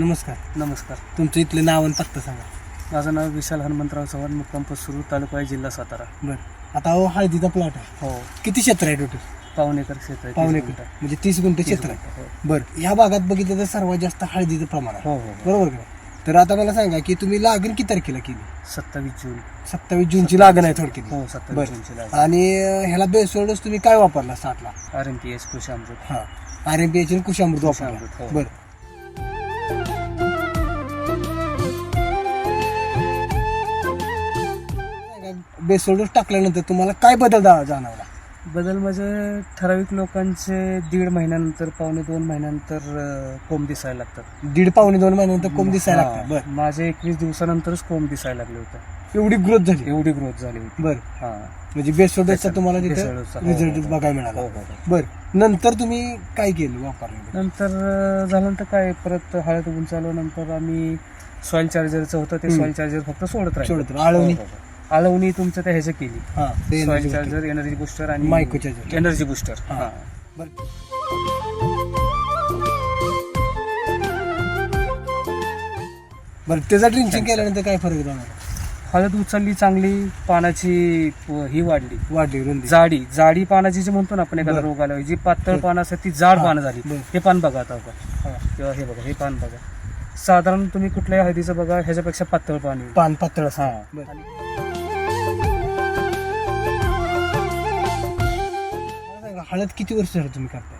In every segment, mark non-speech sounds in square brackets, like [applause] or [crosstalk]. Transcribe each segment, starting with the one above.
नमस्कार. नमस्कार. तुमचं इथलं नाव आणि पत्ता सांगा. माझं नाव विशाल हनुमंतराव चव्हाण मुक्काम पसरू तालुका आहे, जिल्हा सातारा. बरं. आता हो हळदीचा प्लॉट आहे. हो. किती क्षेत्र आहे टोटल पावणेकर क्षेत्र आहे पावणे गुंठ. म्हणजे तीस गुंठे क्षेत्र आहे. गुंठ, बरं. ह्या भागात बघितलं तर सर्वात जास्त हळदीचं प्रमाण आहे. हो हो हो. बरोबर का? तर आता मला सांगा की तुम्ही लागण किती तारखेला केली? सत्तावीस जून. सत्तावीस जूनची लागण आहे थोडक्यात. हो सत्तावीस बरं. जूनची आणि अं, ह्याला बेसोडच तुम्ही काय वापरला साठला? आर एम पी एस कृषी अमृत हा आर एम पी एच कुशामृत कुशामृत, वापरला. हो. बरं. बेसोडोस टाकल्यानंतर तुम्हाला काय बदल जा- जाणवला? बदल म्हणजे ठराविक लोकांचे दीड महिन्यानंतर पावणे दोन महिन्यानंतर अं, कोंब दिसायला लागतात. दीड पावणे दोन महिन्यानंतर कोंब दिसायला हा, लागतात बरं. माझे एकवीस दिवसानंतरच कोंब दिसायला लागले होते. एवढी ग्रोथ झाली. एवढी ग्रोथ झाली होती. बरं. हा. म्हणजे बेसोडोसचा तुम्हाला तिथे बेसोडोसचा, हो, रिझल्ट हो, हो. बघायला मिळाला. हो हो बरं. नंतर तुम्ही काय केलं वापरलं नंतर अं, झाल्यानंतर काय? परत हळद उंचावल्यानंतर आम्ही सॉइल चार्जरचं होतं ते हम्म. सॉइल चार्जर फक्त सोडत राहिलो. सोडत. आळवणी? हो, हो, हो. आळवणी तुमचं त्या ह्याचं केली. हा ते soil energy charger energy booster आणि मायक्रो चार्जर एनर्जी बुस्टर हा. हा. बरं. बरं त्याचा ड्रिंचिंग केल्यानंतर काय फरक जाणार हळद उचलली चांगली पानाची प- ही वाढली. वाढली रुंदी. जाडी. जाडी पानाची जी म्हणतो ना आपण एखादा बरं. रोग आला जी पातळ पान असतात ती जाड हा, पानं झाली. बरं. हे पान बघा आता बघा हा. किंवा हे बघा हे पान बघा. साधारण तुम्ही कुठल्याही हळदीचं बघा ह्याच्यापेक्षा पातळ पान येईल. पान पातळ. हा. बरं. हळद किती वर्ष झालं तुम्ही करताय?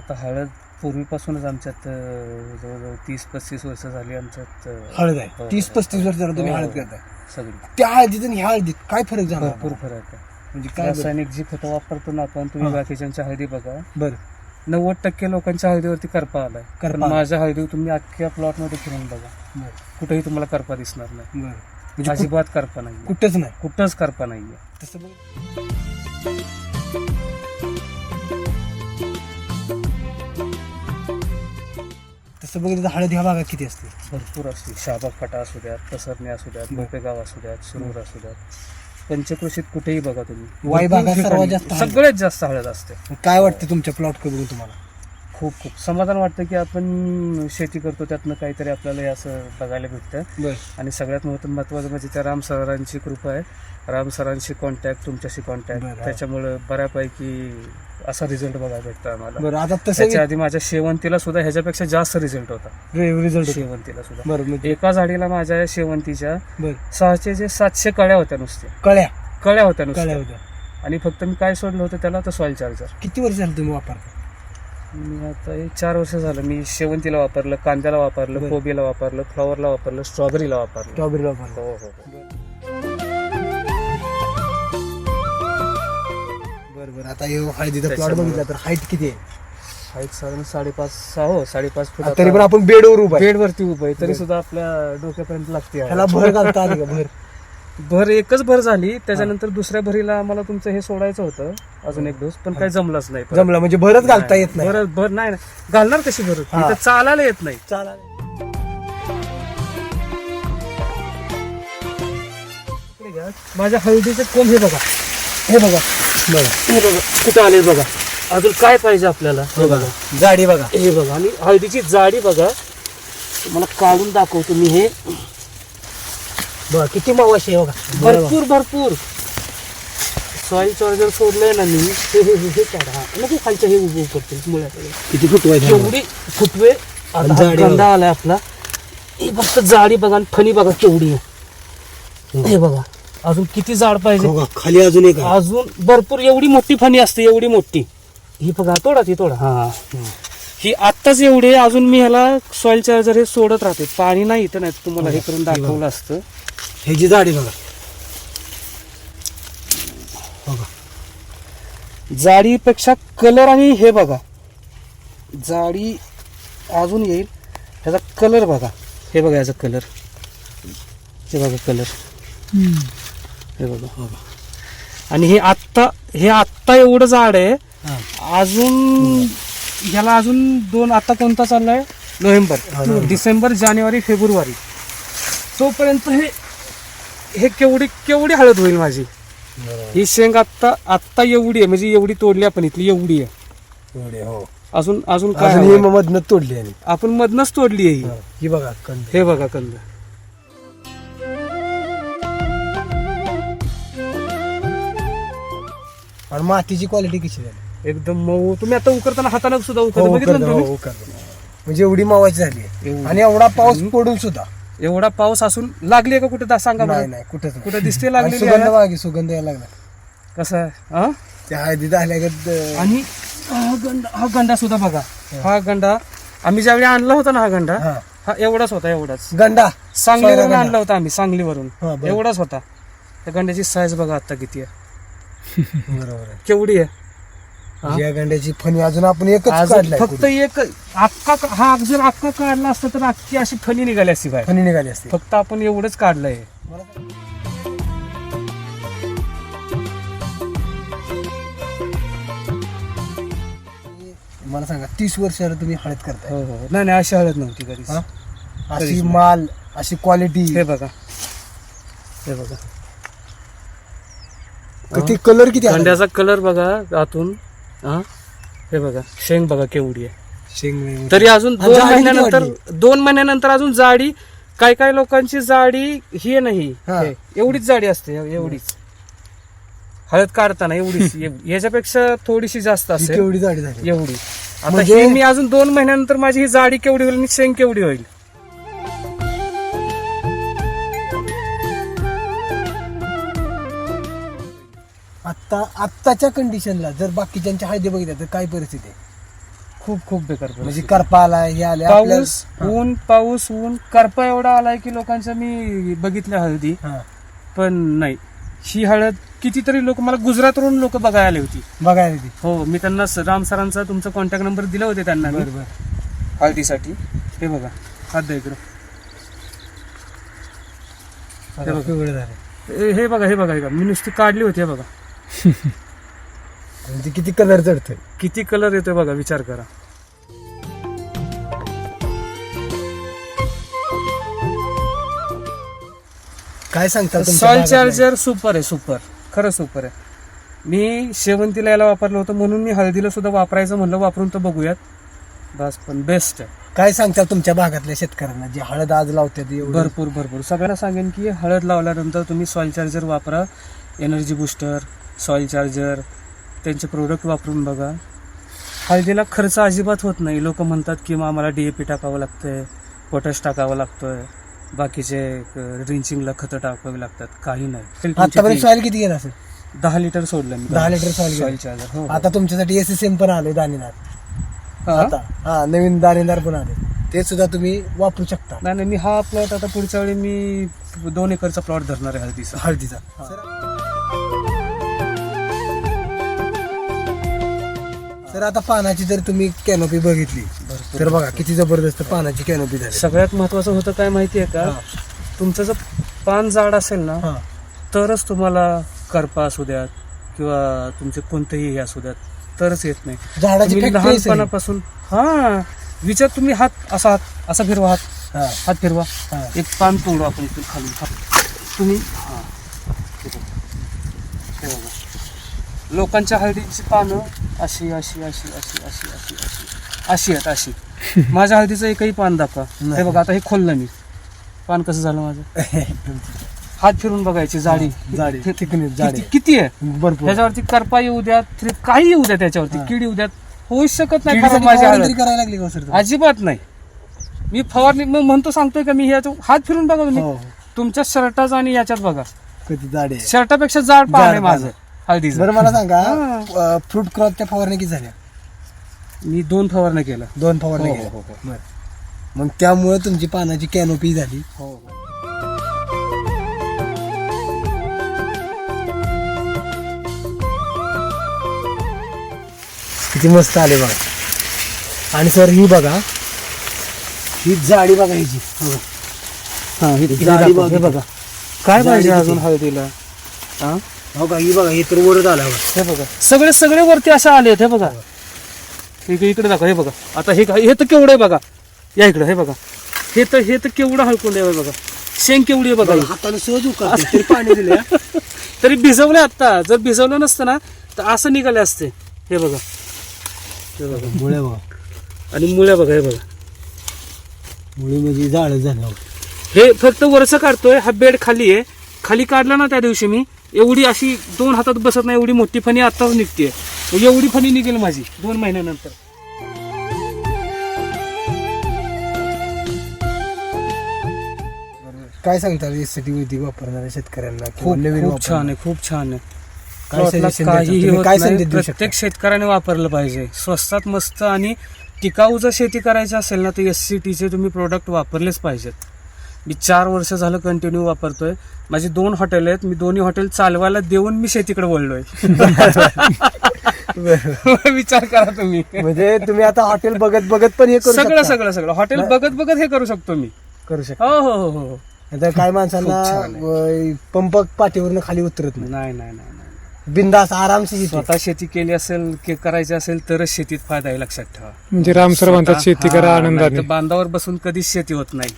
आता हळद पूर्वीपासूनच आमच्यात अं, जवळजवळ तीस पस्तीस वर्ष झाली आमच्यात अं, हळद आहे. हो, तीस हो. पस्तीस वर्ष झालं तुम्ही हो, हळद हो. करताय. सगळी. त्या हळदीत आणि ह्या हळदीत काय फरक झाला भरपूर फरक आहे. म्हणजे काय बरं? रासायनिक जी खतं वापरतो ना आपण तुम्ही हा. बाकीच्यांच्या हळदी बघा. बरं. नव्वद टक्के लोकांच्या हळदीवरती करपा आलाय. करपा पण आलाय. माझ्या हळदीवर तुम्ही अख्ख्या प्लॉटमध्ये फिरून बघा. बरं. कुठेही तुम्हाला करपा दिसणार नाही. बरं. म्हणजे कुठ- अजिबात करपा नाही कुठंच नाही. कुठंच करपा नाहीये. तसं बघ. तसं बघितलं तर हळद ह्या भागात किती असते भरपूर असते शाबाग फाटा असू द्यात पसरणे असू द्यात. मोपेगाव असू द्यात सुरूर असू द्यात. पंचकृषीत कुठेही बघा तुम्ही. वाई भागात सर्वात जास्त हळद. सगळ्यात जास्त हळद असते. काय वाटतं तुमच्या प्लॉट बघून तुम्हाला? खूप खूप समाधान वाटतं की आपण शेती करतो त्यातनं काहीतरी आपल्याला हे असं बघायला भेटतं. बरं. आणि सगळ्यात महत्त्व महत्वाचं म्हणजे त्या राम सरांची कृपा आहे. राम सरांशी कॉन्टॅक्ट तुमच्याशी कॉन्टॅक्ट बरं, हा. त्याच्यामुळे बऱ्यापैकी असा रिझल्ट बघायला भेटतो आम्हाला. बरं आता त्याच्या तसं आधी माझ्या शेवंतीला सुद्धा ह्याच्यापेक्षा जास्त रिझल्ट होता. रिझल्ट शेवंतीला सुद्धा. बरं म्हणजे एका झाडीला माझ्या शेवंतीच्या बरं. सहाशे जे सातशे कळ्या होत्या नुसत्या. कळ्या. कळ्या होत्या कळ्या नुसत्या होत्या. आणि फक्त मी काय सोडलं होतं त्याला तर सॉइल चार्जर. किती वर्ष झालं तुम्ही वापरता? मी आता एक चार वर्ष झालं मी शेवंतीला वापरलं कांद्याला वापरलं. कोबीला वापरलं फ्लॉवरला वापरलं स्ट्रॉबेरीला वापरलं. स्ट्रॉबेरी वापरता हो हो हो. बरं. बरं आता हे हळदीचा प्लॉट बघितला तर हाईट किती आहे? हाईट साधारण साडेपाच सहा हो साडेपाच फूट आता तरी पण आपण बेडवर उभा आहे. बेडवरती उभं आहे तरी. सुद्धा आपल्या डोक्यापर्यंत लागते. भर घालता आली का? भर. भर एकच भर झाली त्याच्यानंतर दुसऱ्या भरीला आम्हाला तुमचं हे सोडायचं होतं अजून एक डोस पण काही जमलाच नाही. जमला म्हणजे भरच घालता येत नाही. भर भर नाही नाही. घालणार कशी भर? हा. चालायला येत नाही. चाला माझ्या हळदीचे कोंब हे बघा. हे बघा. बघा. हे बघा. कुठं आले बघा. अजून काय पाहिजे आपल्याला? हे बघा. गाडी बघा. हे बघा. आणि हळदीची जाडी बघा. तुम्हाला काढून दाखवतो मी हे. बघा किती मावाशी आहे बघा. भरपूर भरपूर. सॉईल चार्जर सोडलंय ना मी. हे हे हे हे काढा. खालच्या हे उभं करतील मुळ्याकडे. किती फुटवायचे केवढी फुटवे. आता हा जाडी आलाय आपला. हे फक्त जाडी बघा आणि फणी बघा केवढी आहे. हे बघा. अजून किती जाड पाहिजे? बघा खाली अजून एक आहे. अजून भरपूर एवढी मोठी फणी असते एवढी मोठी. ही बघा तोडा. ती तोडा हा ही आत्ताच एवढी अजून मी ह्याला सॉइल चार्जर हे सोडत राहते पाणी नाही इथं नाही तुम्हाला हे करून दाखवलं असतं. ह्याची जाडी बघा. बघा. जाडीपेक्षा कलर आणि हे बघा. जाडी अजून येईल. ह्याचा कलर बघा. हे बघा याचा कलर हे बघा कलर हे बघा आणि हे आत्ता हे आत्ता एवढं जाड आहे. हा. अजून ह्याला अजून दोन आता कोणता चाललाय? हा, नोव्हेंबर. डिसेंबर जानेवारी फेब्रुवारी. तोपर्यंत हे हे केवढी केवढी हळद होईल माझी? ही शेंग आत्ता आत्ता एवढी आहे. म्हणजे एवढी तोडली आपण इथली एवढी आहे. हो. अजून अजून काय ही? मधनं तोडली आणि आपण मधनच तोडली आहे ही. ही बघा कंद. हे बघा कंद. आणि मातीची क्वालिटी कशी झाली? एकदम मऊ. तुम्ही आता उकरताना हाताने सुद्धा उकरता. हो, बघितलं ना उकरतो, तुम्ही? हो, उकरतो. म्हणजे एवढी मावाची झाली एवढी. आणि एवढा पाऊस पडून सुद्धा. एवढा पाऊस असून लागली का कुठे? दा- सांगा नाही बरं. नाही कुठेच नाही. कुठे दिसते आणि लागलेली सुगंध आहे? मागे सुगंध यायला लागला. कसं आहे? हा? त्या हळदीत आल्यागत अं, आणि हा गंडा हा गंडा सुद्धा बघा. हा. गंडा. आम्ही ज्यावेळी आणला होता ना हा गंडा हा. हा एवढाच होता एवढाच. गंडा. सांगलीवरून. आणला होता आम्ही सांगलीवरून. हा, बरं. एवढाच होता. त्या गंड्याची साईज बघा आता किती आहे. [laughs] बरोबर आहे. केवढी आहे? हा? या गंड्याची फणी अजून आपण एकच काढलाय फक्त एक अख्खा हा जर अख्खा काढला असता तर अख्खी अशी फणी निघाली असती बाहेर. फणी निघाली असते. फक्त आपण एवढंच काढलंय. मला सांगा तीस वर्ष तुम्ही हळद करताय. हो हो नाही नाही अशी हळद नव्हती कधीच. हा? अशी नाही. माल अशी क्वालिटी हे बघा. हे बघा. किती कलर किती आला? अंड्याचा कलर बघा आतून. हा? हे बघा शेंग बघा केवढी आहे. शेंग तरी अजून दोन जाडी महिन्यानंतर वाढली? दोन महिन्यानंतर अजून जाडी काय काय लोकांची जाडी ही नाही हा. हे, एवढीच जाडी असते एव- एवढीच. हळद काढताना एवढीच एव- याच्यापेक्षा थोडीशी जास्त ही असेल. केवढी जाडी झाली? एवढी. आता म्हणजे- ही मी अजून दोन महिन्यानंतर माझी ही जाडी केवढी होईल आणि शेंग केवढी होईल? आता आत्ताच्या कंडिशनला जर बाकीच्यांच्या हळदी बघितल्या तर काय परिस्थिती आहे? खूप खूप बेकार परिस्थिती. म्हणजे करपा आला हे आले पाऊस ऊन पाऊस ऊन करपा एवढा आलाय की लोकांच्या मी बघितल्या हळदी. हा. पण नाही. ही हळद कितीतरी लोक मला गुजरातवरून लोक बघायला आली होती. बघायला ती हो मी त्यांना स- राम सरांचा तुमचा कॉन्टॅक्ट नंबर दिले होते त्यांना मी. बरोबर हळदीसाठी. हे बघा. हात द्या इकडं. हे बघा. पिवळं झालं हे- हे बघा हे बघा हे बघा. मी नुसती काढली होती हे बघा. म्हणजे किती कलर चढतोय? किती कलर येतोय बघा विचार करा. काय सांगता सॉइल? चार्जर सुपर आहे सुपर खरं सुपर आहे. मी शेवंतीला याला वापरलं होतं म्हणून मी हळदीला सुद्धा वापरायचं म्हणलं वापरून तर बघूयात. बस पण बेस्ट आहे. काय सांगता तुमच्या भागातल्या शेतकऱ्यांना? जे हळद आज लावतात एवढं? भरपूर भरपूर. सगळ्यांना सांगेन की हळद लावल्यानंतर तुम्ही सॉइल चार्जर वापरा एनर्जी बुस्टर सॉइल चार्जर त्यांचे प्रोडक्ट वापरून बघा. हळदीला खर्च अजिबात होत नाही. लोक म्हणतात की मग आम्हाला डीएपी टाकावं लागतंय पोटॅश टाकावं लागतोय. बाकीचे रिंचिंगला खतं टाकावी लागतात. काही नाही. आतापर्यंत सॉईल किती गेला असेल? दहा लिटर सोडलं मी. दहा लिटर सॉइल गेलं. चार्जर हो आता तुमच्यासाठी एस एस एम पण आले दाणेदार. हा? आता. हा नवीन दाणेदार पण आले. ते सुद्धा तुम्ही वापरू शकता. नाही नाही मी हा प्लॉट आता पुढच्या वेळी मी दोन एकरचा प्लॉट धरणार आहे हळदीचा. हळदीचा. तर आता पानाची जर तुम्ही कॅनोपी बघितली तर बघा किती जबरदस्त पानाची कॅनोपी झाली सगळ्यात महत्वाचं होतं काय माहितीये का. तुमचं जर पान जाड असेल ना हा. तरच तुम्हाला करपा असू द्यात किंवा तुमचे कोणतेही हे असू द्यात तरच येत नाही झाडाची तुम्ही factory. लहानपणापासून हा विचार तुम्ही हात असा हात असा फिरवा हात हा, हात फिरवा हा. एक पान तोडू आपण इथून खालून. तुम्ही हा. हे बघा. हे बघा. लोकांच्या हळदीची पानं अशी अशी अशी अशी अशी अशी अशी. अशी आहेत अशी. [laughs] माझ्या हळदीचं एकही पान दाखवा. हे नाही. बघा आता हे खोललं मी. पान कसं झालं माझं? हात फिरून बघायची जाडी. जाडी, हे- जाडी. किती- किती आहे? भरपूर. त्याच्यावरती करपा येऊ थ्रिप काही येऊ द्या त्याच्यावरती हा. कीड येऊ द्यात होऊच शकत नाही खराब माझी हळद करायला लागली का सर? अजिबात नाही. मी फवारणी मग म्हणतो सांगतोय का मी ह्याच्या हात फिरून बघा तुम्ही. हो, हो. तुमच्या शर्टाचा आणि याच्यात बघा. जाडी शर्टापेक्षा जाड पान आहे माझं. हळदीचं बरं मला सांगा [laughs] हा. फ्रूट क्रॉपच्या फवारण्या किती झाल्या मी दोन फवारण्या केलं दोन फवारण्या हो, केल्या हो, हो. बरं. मग त्यामुळे तुमची पानाची कॅनोपी झाली किती मस्त आले बघा आणि सर ही बघा ही जाडी बघा बघा. हा हे जाडी बघा. हे बघा काय पाहिजे? अजून हळदीला हा हो का ही बघा ही तर वरच आला बघा. हे बघा सगळे सगळे वरती असे आले हे बघा. इकडे इकडे दाखवा हे बघा. आता हे हे तर केवढं आहे बघा. या इकडे हे बघा. हे तर हे तर केवढं हळकून आहे बघा. शेंग केवढी आहे बघा. ही. हाताने सहज उकळते तरी पाणी दिले. [laughs] तरी भिजवले आता. जर भिजवलं नसतं ना तर असं निघाले असते. हे बघा. हे बघा. मुळे बघा. आणि मुळ्या बघा हे बघा. मुळे म्हणजे जाळ झालं. हे फक्त वरचं काढतोय हा बेड खाली आहे. खाली काढला ना त्या दिवशी मी एवढी अशी दोन हातात बसत नाही एवढी मोठी फणी आताच निघते एवढी फणी निघेल माझी दोन महिन्यानंतर काय सांगता यासाठी वैदिक वापरणाऱ्या शेतकऱ्यांना किंवा खूप नवीन खूप छान? आहे खूप छान आहे काय प्लॉटला suggestion देता? काहीही तुम्ही होत काय नाही. संदेश देऊ शकता? प्रत्येक शेतकऱ्याने वापरलं पाहिजे स्वस्तात मस्त आणि टिकाऊ जर शेती करायची असेल ना तर एस सी टीचे तुम्ही प्रोडक्ट वापरलेच पाहिजेत मी चार वर्ष झालं कंटिन्यू वापरतोय. माझी दोन हॉटेल आहेत मी दोन्ही हॉटेल चालवायला देऊन मी शेतीकडे वळलोय. [laughs] विचार करा तुम्ही. म्हणजे तुम्ही आता हॉटेल बघत बघत पण हे करू सगळं शकता. सगळं सगळं. हॉटेल बघत बघत हे करू शकतो मी. करू शकता. हो हो हो हो. आता काय माणसांना खूप छान अं, पंप पाठीवरनं खाली उतरत नाही नाही नाही नाही. बिंदास आरामशी शेती. स्वतः शेती केली असेल के- करायची असेल तरच शेतीत फायदा आहे लक्षात ठेवा म्हणजे राम सर म्हणतात शेती हा, करा नाहीतर आनंदाने बांधावर बसून कधीच शेती होत नाही.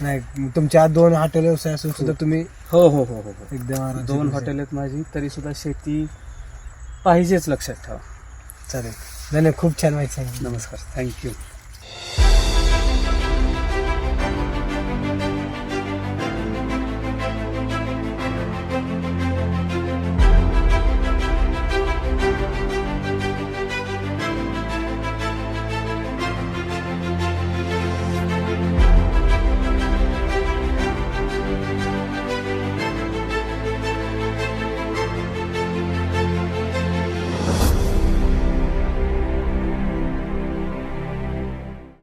नाही तुमच्या दोन हॉटेल व्यवसाय असून सुद्धा तुम्ही हो हो हो हो हो. एकदम आरामशीर दोन हॉटेल आहेत माझी तरी सुद्धा शेती पाहिजेच लक्षात ठेवा. चालेल नाही नाही खूप छान माहिती सांगितली नमस्कार थँक्यू